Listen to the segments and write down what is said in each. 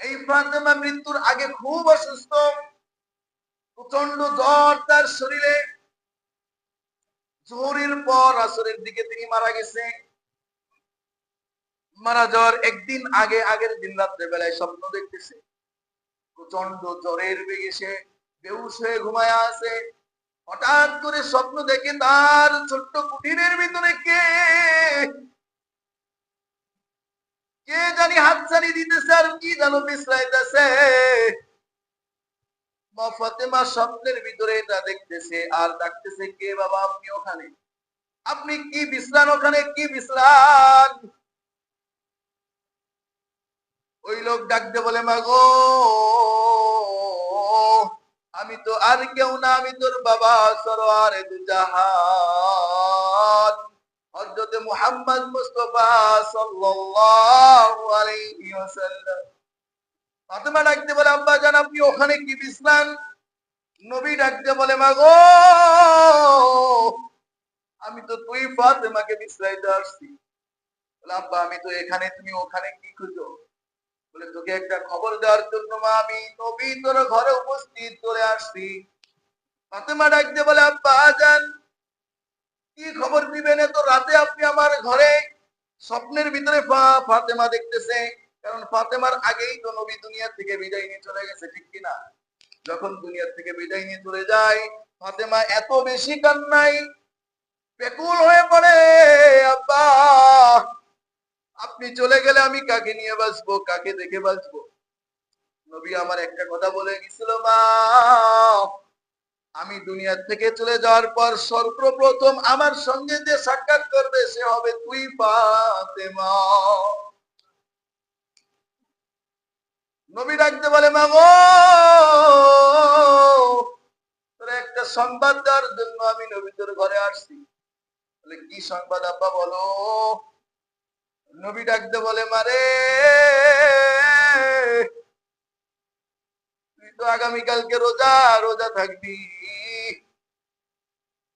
এই ফাতেমা মৃত্যুর আগে খুব অসুস্থ প্রচণ্ড জ্বর তার শরীরে। পর আসরের দিকে তিনি মারা গেছে। মারা যাওয়ার একদিন আগে, আগের দিন রাত্রে বেলায় স্বপ্ন দেখতেছে। প্রচণ্ড জ্বরের বেগে সে বেউস হয়ে ঘুমায় আছে। হঠাৎ করে স্বপ্ন দেখে তার ছোট্ট কুটিরের ভিতরে কে? কে জানি হাত ছাড়ি দিতেছে আর কি জানো বিশ্রাইতেছে। মা ফাতেমা স্বপ্নের ভিতরে এটা দেখতেছে আর ডাকতেছে, কে বাবা, আপনি ওখানে? আপনি কি বিশ্রান ওখানে? কি বিশ্রান ওই লোক ডাকতে বলে মাগো আমি তো আর কেউ না, আমি তোর বাবা সরোয়ার দুজাহান। হযরত মুহাম্মদ মুস্তাফা সাল্লাল্লাহু আলাইহি ওয়াসাল্লাম। ফাতেমা ডাকতে বলে, আব্বা জান, আপনি ওখানে কি বিশ্রাম? নবী ডাকতে বলে, মাগো, আমি তো তুই ফাতেমাকে বিশ্রাইতে আসছি। বলে, আব্বা, আমি তো এখানে, তুমি ওখানে কি খুঁজো? বলে, তোকে একটা খবর দেওয়ার জন্য মা, আমি নবী তোর ঘরে উপস্থিত করে আসছি। ফাতেমা ডাকতে বলে, আব্বা জান কি খবর দিবেন? তো রাতে আপনি আমার ঘরে স্বপ্নের ভিতরে ফাতেমা দেখতেছে। কারণ ফাতেমার আগেই তো নবী দুনিয়া থেকে বিদায় নিয়ে চলে গেছে, ঠিক কিনা যখন দুনিয়া থেকে বিদায় নিয়ে চলে যায়, ফাতেমা এত বেশি কান্নাই বেকুল হয়ে পড়ে, আব্বা আপনি চলে গেলে আমি কাকে নিয়ে বাঁচবো, কাকে দেখে বাঁচবো? নবী আমার একটা কথা বলে গেছিল, মা, আমি দুনিয়া থেকে চলে যাওয়ার পর সর্বপ্রথম আমার সঙ্গে যে সাক্ষাৎ করবে সে হবে তুই, ফাতেমা। নবী ডাকতে বলে, মা গো, তোর একটা সংবাদ দেওয়ার জন্য আমি নবী তোর ঘরে আসছি। বলে, কি সংবাদ আব্বা বলো? নবী ডাকতে বলে, মারে! তুই তো আগামীকালকে রোজা রোজা থাকবি।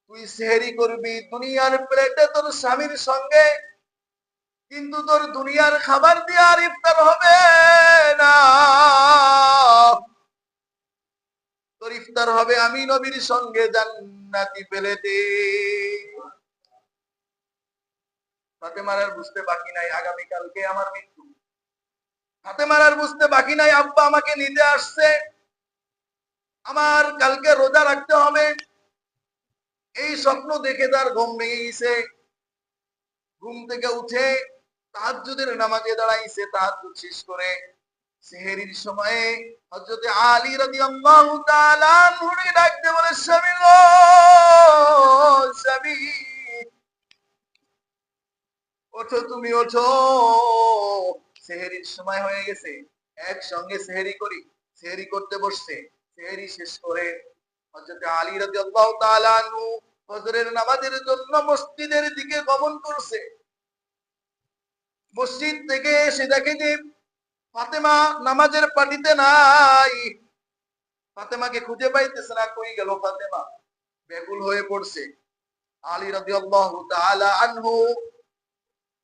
তুই সেহেরি করবি দুনিয়ার প্লেটে তোর স্বামীর সঙ্গে। কিন্তু তোর দুনিয়ার খাবার দিয়ে আর ইফতার হবে না। তোর ইফতার হবে আমি নবীর সঙ্গে জান্নাতি প্লেটে। ফাতেমার আর বুঝতে বাকি নাই আগামীকালকে আমার মৃত্যু। ফাতেমার আর বুঝতে বাকি নাই, আব্বা আমাকে নিতে আসছে। আমার কালকে রোজা রাখতে হবে। এই স্বপ্ন দেখে তার ঘুম ভেঙে গেছে। ঘুম থেকে উঠে তাহাজ্জুদের নামাজে দাঁড়াইছে, তাহাজ্জুদ শেষ করে সেহেরির সময়ে হযরতে আলী রাদিয়াল্লাহু তাআলা আনহুকে ডাকতে বলে, স্বামী গো, স্বামী। ওঠো তুমি, ওঠো। সেহেরির সময় হয়ে গেছে। একসঙ্গে সেহেরি করি, সেহেরি করতে বসছে। সেহেরি শেষ করে হযরত আলী রাদিয়াল্লাহু তাআলা আনহু ফজরের নামাজের জন্য মসজিদের দিকে গমন করছে। মসজিদ থেকে এসে দেখে যে ফাতেমা নামাজের পাটিতে নাই। ফাতেমাকে খুঁজে পাইতেছে না, কই গেল ফাতেমা? বেকুল হয়ে পড়ছে। আলী রাদিয়াল্লাহু তাআলা আনহু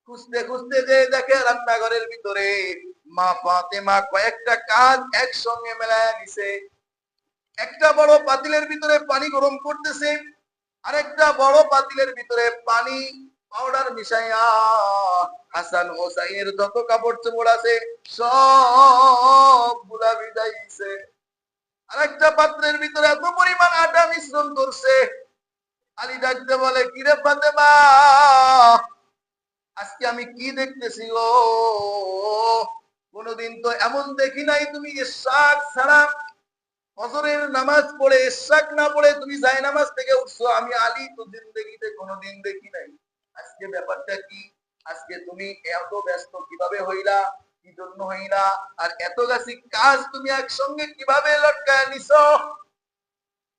খুঁজতে খুঁজতে যে দেখে রান্নাঘরের ভিতরে মা ফাতেমা কয়েকটা কাজ একসঙ্গে মেলায় নিছে। একটা বড় পাতিলের ভিতরে পানি গরম করতেছে, আরেকটা বড় পাতিলের ভিতরে পানি পাউডার মিশাইয়া হাসান হোসাইনের যত কাপড় চোপড় আছে সবগুলা ভিজাইছে। আরেকটা পাত্রের ভিতরে এত পরিমাণ আটা মিশ্রণ করছে, আলী ডাকতে বলে, কিরে ফাতেমা আজকে আমি কি দেখতেছি ও কোনদিন তো এমন দেখি নাই তুমি ইশাক ছাড়া। ফজরের নামাজ পড়ে ইশাক না পড়ে তুমি যাই নামাজ থেকে উঠছো। আমি আলী তো জিন্দগিতে কোনোদিন দেখি নাই। আজকে ব্যাপারটা কি? আজকে তুমি এত ব্যস্ত কীভাবে হইলা? কি জন্য হইলা? আর এত গাছি কাজ তুমি একসঙ্গে কীভাবে লটকায় নিছ?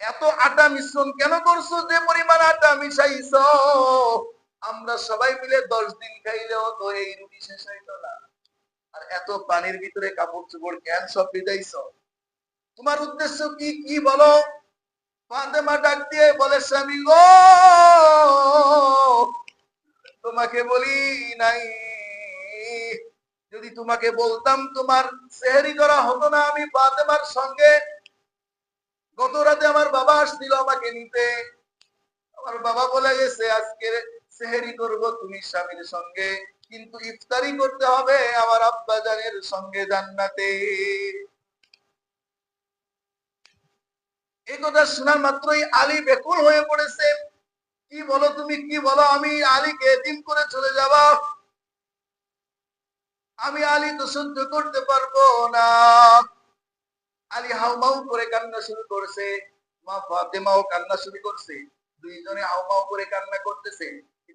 এত আটা মিশ্রণ কেন করছ? যে পরিমাণ আটা মিশাইছো? আমরা সবাই মিলে দশ দিন খাইলেও তো এই রুটি শেষ হইতো না। আর এত পানির ভিতরে কাপড় চোপড় কেন সব ভিজাইছ তোমার উদ্দেশ্য কি কি বলো? ফাতেমা ডাক দিয়ে বলে, স্বামী গো, তোমাকে বলি নাই। যদি তোমাকে বলতাম তোমার সেহরি করা হতো না, আমি ফাতেমার সঙ্গে গত রাতে আমার বাবা আসছিল আমাকে নিতে। আমার বাবা বলে গেছে আজকে সেহেরি করব তুমি স্বামীর সঙ্গে। কিন্তু ইফতারি করতে হবে আমার আব্বা জানের সঙ্গে জান্নাতে। এই কথা শোনার মাত্রই আলী বেকুল হয়ে পড়েছে। কি বলো তুমি, কি বলো আমি? আলীকে এতিম করে চলে যাব। আমি আলী তো সহ্য করতে পারব না। আলী হাউমাউ করে কান্না শুরু করছে। মা ফাতেমাও কান্না শুরু করছে। দুইজনে হাউমাউ করে কান্না করতেছে।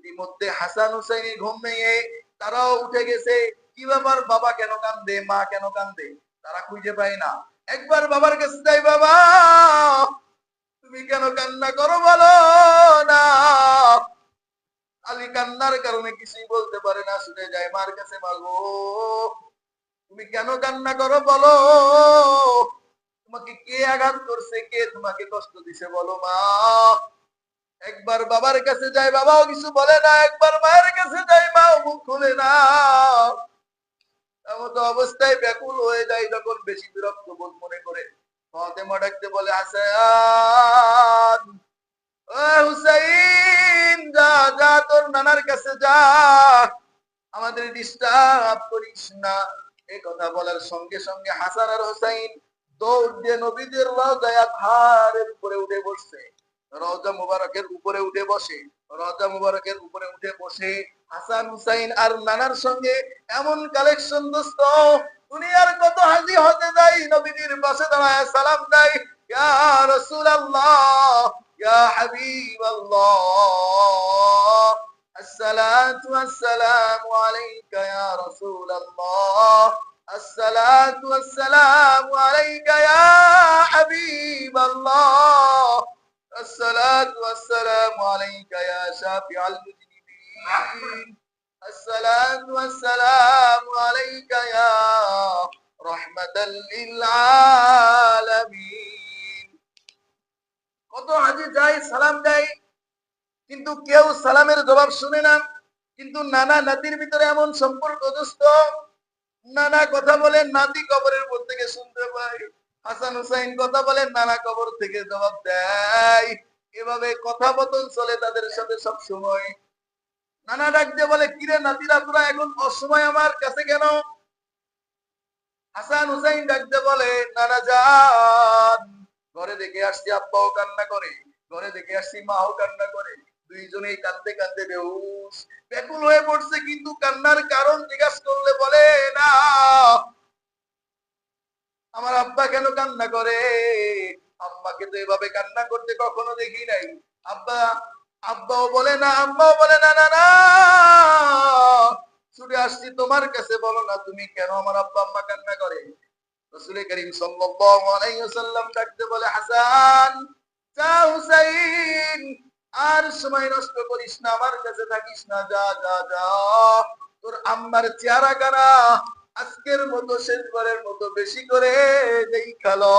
ইতিমধ্যে হাসান হুসাইনি ঘুম ভেঙে তারাও উঠে গেছে। কি ব্যাপার? বাবা কেন কান্দে? মা কেন কান্দে? তারা খুঁজে পায় না। একবার বাবার কাছে যাই, বাবা। তুমি কেন কান্না করো বলো না? আলী কান্নার কারণে কিছুই বলতে পারে না, শুনে যায়, মার কাছে মাগো তুমি কেন কান্না করো বলো? তোমাকে কে আঘাত করছে? কে তোমাকে কষ্ট দিছে বলো মা? একবার বাবার কাছে যায় বাবাও কিছু বলে না, একবার মায়ের কাছে যায় মাও মুখ খুলে না। এমন অবস্থায় ব্যাকুল হয়ে যায় যখন বেশি বিরক্ত বোধ মনে করে। ফাতেমা বলে, হাসান হুসাইন, যা যা, তোর নানার কাছে যা। আমাদের ডিস্টার্ব করিস না। এই কথা বলার সঙ্গে সঙ্গে হাসান আর হুসাইন দৌড় দিয়ে নবীদের রওজায় হারের উপরে উঠে বসছে। রওজা মুবারকের উপরে উঠে বসে রওজা মুবারকের উপরে উঠে বসে হাসান হুসাইন আর নানার সঙ্গে এমন কালেকশন দোস্ত দুনিয়ার কত হাজি হতে যাই নবীদের পাশে দাঁড়ায় সালাম দেয় ইয়া রাসূলুল্লাহ ইয়া হাবিবাল্লাহ الصلاة والسلام عليك يا رسول الله الصلاة والسلام عليك يا حبيب الله الصلاة والسلام عليك يا شافع المذنبين الصلاة والسلام عليك يا رحمة للعالمين কত হাজি যায় সালাম দেয় কিন্তু কেউ সালামের জবাব শুনে না কিন্তু নানা নাতির ভিতরে এমন সম্পর্ক দোস্ত নানা কথা বলে নাতি কবরের উপর থেকে শুনতে পাই হাসান হুসাইন কথা বলে নানা কবর থেকে জবাব দেয়। এভাবে কথা বতন চলে তাদের সাথে সব সময়। নানা ডাক দিয়ে বলে, কিরে নাতিরা, তোরা এখন অসময় আমার কাছে কেন? হাসান হুসাইন ডাক দিয়ে বলে, নানা যান ঘরে দেখে আসছি আব্বাও কান্না করে, ঘরে দেখে আসছি মাও কান্না করে। দুইজনেই কাঁদতে কাঁদতে বেহুশ, ব্যাকুল হয়ে পড়ছে, কিন্তু কান্নার কারণ জিজ্ঞাসা করলে বলে, না আমার আব্বা কেন কান্না করে? আম্মাকে তো এভাবে কান্না করতে কখনো দেখি নাই। আব্বা, আব্বাও বলে, না, আম্মাও বলে, না না ছুটে আসছি তোমার কাছে। বলো না, তুমি কেন আমার আব্বা, আম্মা কান্না করে? রসুল করিম সাল্লাল্লাহু আলাইহি ওয়াসাল্লাম ডাকতে বলে, হাসান যা হুসাইন, আর সময় নষ্ট করিস না, আমার কাছে থাকিস না। যা যা যা। তোর আম্মার চেহারা কানা। আজকের মতো শেষবারের মতো বেশি করে দেই খালো।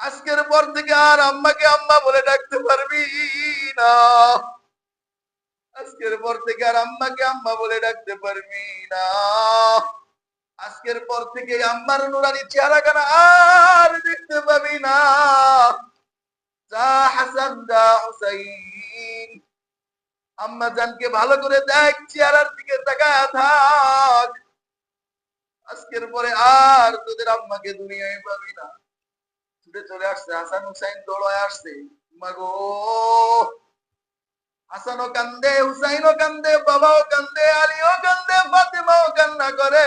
আজকের পর থেকে আর আম্মাকে আম্মা বলে ডাকতে পারবি না। আজকের পর থেকে আর আম্মাকে আম্মা বলে ডাকতে পারবি না। আজকের পর থেকে আম্মার নুরানি চেহারা কানা আর দেখতে পাবি না। যা হাসান, যা হুসাইন আম্মা জানকে ভালো করে দেখ, চেহারার দিকে তাকায়, থাক। আজকের পরে আর তোদের আম্মাকে দুনিয়ায় পাবি না। ছুটে চলে আসছে, হাসান হুসাইন দৌড়ায় আসছে। মাগো হাসানও কান্দে, হুসাইনও কান্দে, বাবাও কান্দে, আলীও কান্দে, ফাতেমাও কান্না করে।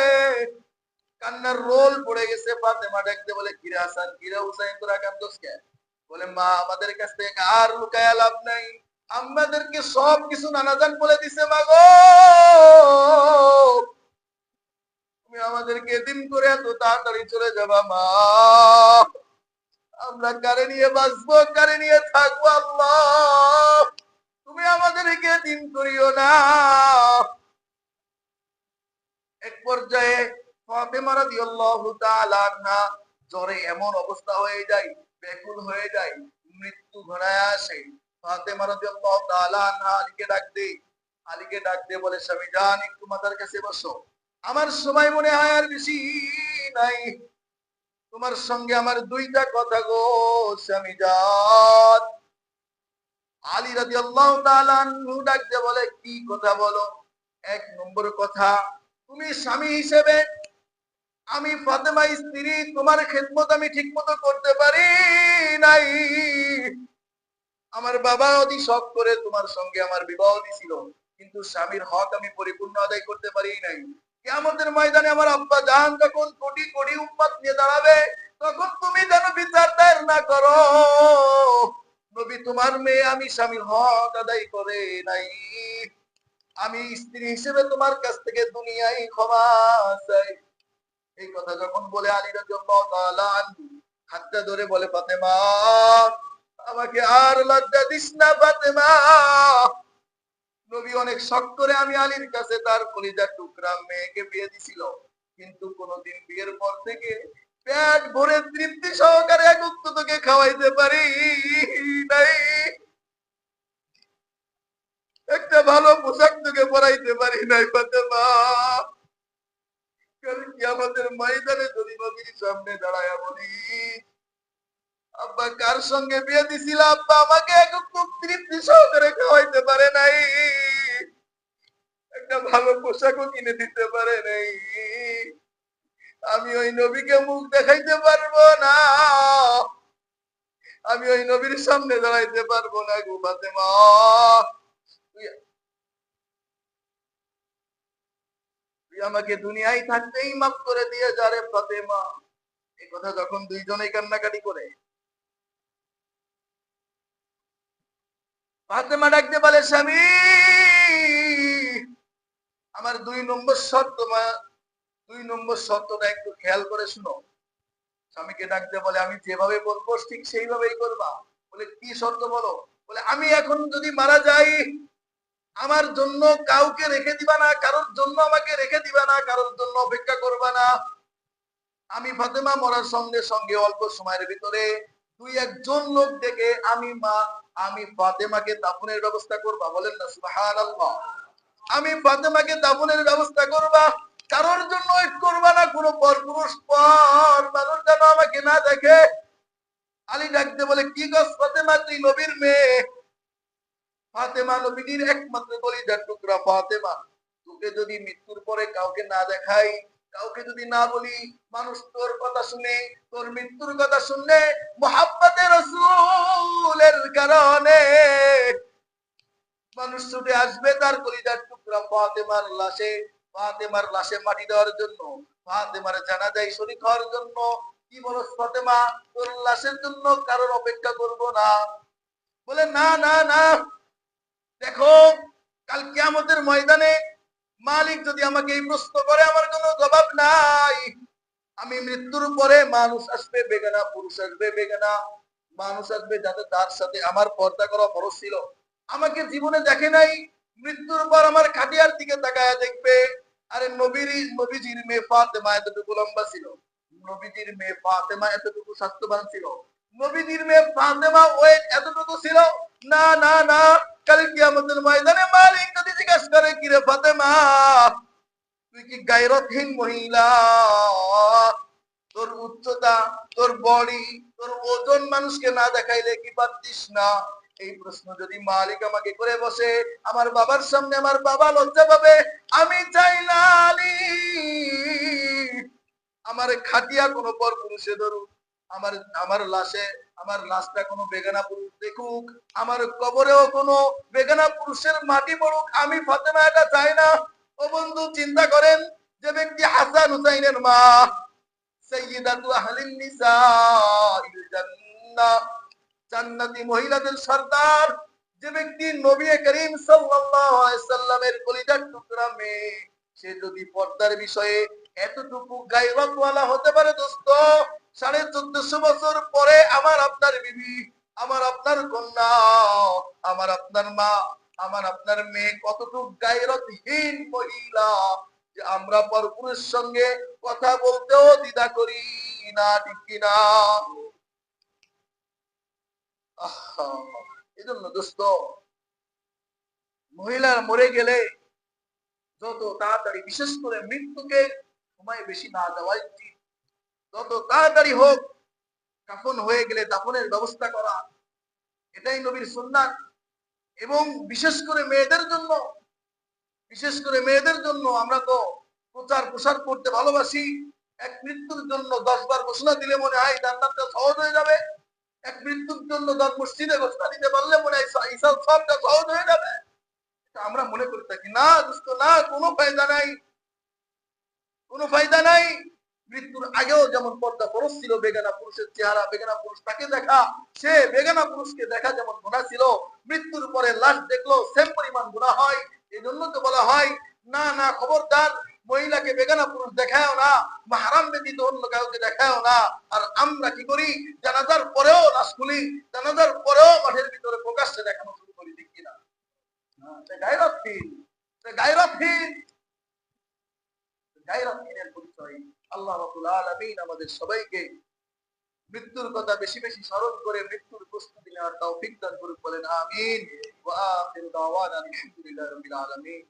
কান্নার রোল পড়ে গেছে, ফাতেমা ডাকতে বলে, কিরে হাসান, কিরে হুসাইন, তোরা কান্দোস কে বলে, মা, আমাদের কাছ থেকে আর লুকায়া লাভ নাই। আমাদেরকে সব কিছু নানাজান বলে দিছে মা গো তুমি আমাদেরকে দিন করে এত তাড়াতাড়ি চলে যাবা, মা। আমরা কারে নিয়ে বাঁচবো, কারে নিয়ে থাকব, আল্লাহ? তুমি আমাদেরকে দিন করিও না। এক পর্যায়ে ফাতেমা রাদিয়াল্লাহু তাআলা আনহা জ্বরে এমন অবস্থা হয়ে যায়, ব্যাকুল হয়ে যায়, মৃত্যু ঘনায় আসে। ফাতেমা রাদিয়াল্লাহু তাআলা আলীকে ডাক দেই আলীকে ডাক দিয়ে বলে, স্বামী যান একটু মাথার কাছে বসো। আমার সময় মনে হয় আর বেশি নাই। তোমার সঙ্গে আমার দুইটা কথা গো, স্বামী যান আলী রাদিয়াল্লাহু তাআলা আনহু ডাক দিয়ে বলে, কি কথা বলো? এক নম্বর কথা, তুমি স্বামী হিসেবে আমি ফাতেমা স্ত্রী, তোমার খেদমত আমি ঠিক মতো করতে পারি নাই। আমার বাবা অতি শখ করে তোমার সঙ্গে আমার বিবাহ দিছিল, কিন্তু স্বামীর হক আমি পরিপূর্ণ আদায় করতে পারি নাই। আমাদের ময়দানে আমার আব্বা জান যখন কোটি কোটি উম্মত নিয়ে দাঁড়াবে, তখন তুমি যেন বিচার দায়ের না করো। নবী, তোমার মেয়ে আমি স্বামীর হক আদায় করে নাই। আমি স্ত্রী হিসেবে তোমার কাছ থেকে দুনিয়ায় ক্ষমা চাই। এই কথা যখন বলে আলী আনহু, হাতটা ধরে বলে, ফাতেমা আমাকে আর লজ্জা দিস না, ফাতেমা। নবী অনেক শখ করে আমি আলীর কাছে তার কলিজার টুকরা মেয়েকে বিয়ে দিছিল। কিন্তু কোনদিন বিয়ের পর থেকে পেট ভরে তৃপ্তি সহকারে এক তোকে খাওয়াইতে পারি নাই। একটা ভালো পোশাক তোকে পরাইতে পারি নাই, ফাতেমা। কারণ কি আমাদের ময়দানে যদি নবীর সামনে দাঁড়ায় বলি আব্বা কার সঙ্গে বিয়ে দিছিল? আব্বা আমাকে খুব তৃপ্তি সহকারে খাওয়াইতে পারে নাই। একটা ভালো পোশাকও কিনে দিতে পারে নাই। আমি ওই নবীকে মুখ দেখাইতে পারব না। আমি ওই নবীর সামনে দাঁড়াইতে পারব না গো ফাতেমা। তুই আমাকে দুনিয়ায় থাকতেই মাফ করে দিয়ে যারে ফাতেমা। এই কথা যখন দুইজনেই কান্নাকাটি করে ফাতেমা ডাকতে বলে, স্বামী, আমার দুই নম্বর শর্ত, মা- দুই নম্বর শর্তটা একটু খেয়াল করে শুনো। স্বামীকে ডাকতে বলে, আমি যেভাবে বলব, ঠিক সেইভাবেই করবা। বলে, কি শর্ত বলো? বলে, আমি এখন যদি মারা যাই, আমার জন্য কাউকে রেখে দিবা না, কারোর জন্য আমাকে রেখে দিবা না, কারোর জন্য অপেক্ষা করবা না। আমি ফাতেমা মরার সঙ্গে সঙ্গে অল্প সময়ের ভিতরে দুই একজন লোক ডেকে আমি মা আমি ফাতেমাকে দাফনের ব্যবস্থা করবা, বলেন না, সুবহানাল্লাহ। আমি ফাতেমাকে দাফনের ব্যবস্থা করবা, কারোর জন্য করবা না, কোনো পরপুরুষ, পর মানুষ যেন আমাকে না দেখে। আলী ডাকতে বলে, কি গছ ফাতেমা, তুই নবীর মেয়ে? ফাতেমা নবীর একমাত্র কলিজার টুকরা ফাতেমা। তোকে যদি মৃত্যুর পরে কাউকে না দেখাই কাউকে যদি না বলি, মানুষ তোর কথা শুনে, তোর মৃত্যুর কথা শুনলে মোহাব্বতে রসুলের কারণে মানুষ ছুটে আসবে তার কলিজার টুকরা ফাতেমার লাশে। ফাতেমার লাশে মাটি দেওয়ার জন্য, ফাতেমার জানাজাই শরীর হওয়ার জন্য। কি বলো ফাতেমা, তোর লাশের জন্য কারোর অপেক্ষা করব না। বলে, না না না। দেখো, কাল কিয়ামতের ময়দানে মালিক যদি আমাকে এই প্রশ্ন করে, আমার কোনো জবাব নাই। আমি মৃত্যুর পরে মানুষ আসবে, বেগানা পুরুষ আসবে, বেগানা মানুষ আসবে, যাতে তার সাথে আমার পর্দা করা খরচ ছিল। আমাকে জীবনে দেখে নাই, মৃত্যুর পর আমার খাটিয়ার দিকে তাকায় দেখবে। আরে নবীর, নবীজির মেয়ে ফাতেমা এতটুকু লম্বা ছিল। নবীজির মেয়ে ফাতেমা এতটুকু স্বাস্থ্যবান ছিল। নবীজির মেয়ে ফাতেমা ওয়েট এতটুকু ছিল? না না না কাল কিয়ামতের ময়দানে মালিক যদি কিরে ফাতেমা, তুই কি গায়রতহীন মহিলা? তোর উচ্চতা, তোর বডি, তোর ওজন মানুষকে না দেখাইলে কি পারতিস না? এই প্রশ্ন যদি মালিক আমাকে করে বসে, আমার বাবার সামনে আমার বাবা লজ্জা পাবে, আমি চাই না আমার খাটিয়া কোনো পর পুরুষে ধরুক, আমার আমার লাশে, আমার লাশটা কোনো বেগানা পুরুষ দেখুক আমার কবরেও কোনো বেগানা পুরুষের মাটি পড়ুক, আমি ফাতেমা, এটা চাই না। ও বন্ধু, চিন্তা করেন, যে ব্যক্তি হাসান হুসাইনের মা এতটুকু হতে পারে সাড়ে চোদ্দশো বছর পরে আমার আপনার বিবি আমার আপনার কন্যা আমার আপনার মা আমার আপনার মেয়ে কতটুকু গায়রতহীন মহিলা যে আমরা পরপুরের সঙ্গে কথা বলতেও দ্বিধা করি না ঠিক কিনা আহা, এজন্য দোস্ত মহিলার মরে গেলে যত তাড়াতাড়ি বিশেষ করে মৃত্যুকে সময় বেশি না দেওয়াই উচিত। যত তাড়াতাড়ি হোক কাফন হয়ে গেলে দাফনের ব্যবস্থা করা, এটাই নবীর সুন্নাত। এবং বিশেষ করে মেয়েদের জন্য, বিশেষ করে মেয়েদের জন্য আমরা তো প্রচার প্রসার করতে ভালোবাসি। এক মৃত্যুর জন্য দশ বার ঘোষণা দিলে মনে হয় জান্নাতটা সহজ হয়ে যাবে। এক মৃত্যুর জন্য দশ মসজিদে ঘোষণা দিতে পারলে মনে হয় সবটা সহজ হয়ে যাবে। আমরা মনে করে থাকি। না দোস্ত না, কোনো ফায়দা নাই। কোনো ফায়দা নাই। মৃত্যুর আগেও যেমন পর্দা ফরজ ছিল বেগানা পুরুষের চেহারা বেগানা পুরুষ তাকে দেখা সে বেগানা পুরুষকে দেখা যেমন গুণা ছিল মৃত্যুর পরে লাশ দেখল সেম পরিমাণ গুণা হয় এই জন্য তো বলা হয় না না খবরদার মহিলাকে বেগানা পুরুষ দেখায়ও না মাহারাম ব্যতীত অন্য কাউকে দেখায়ও না আর আমরা কি করি জানাজার পরেও লাশ খুলি জানাজার পরেও মাঠের ভিতরে প্রকাশ্যে দেখানো শুরু করি হ্যাঁ, এটা গায়রতহীন গায়রতহীন গায়রতহীনের পরিচয়। আল্লাহ রাবুল আলামিন আমাদের সবাইকে মৃত্যুর কথা বেশি বেশি স্মরণ করে মৃত্যুর প্রস্তুতি নেওয়ার তৌফিক দান করুক বলেন, আমিন। ওয়া আখিরু দাওয়ানা আলহামদুলিল্লাহি রাব্বিল আলামিন।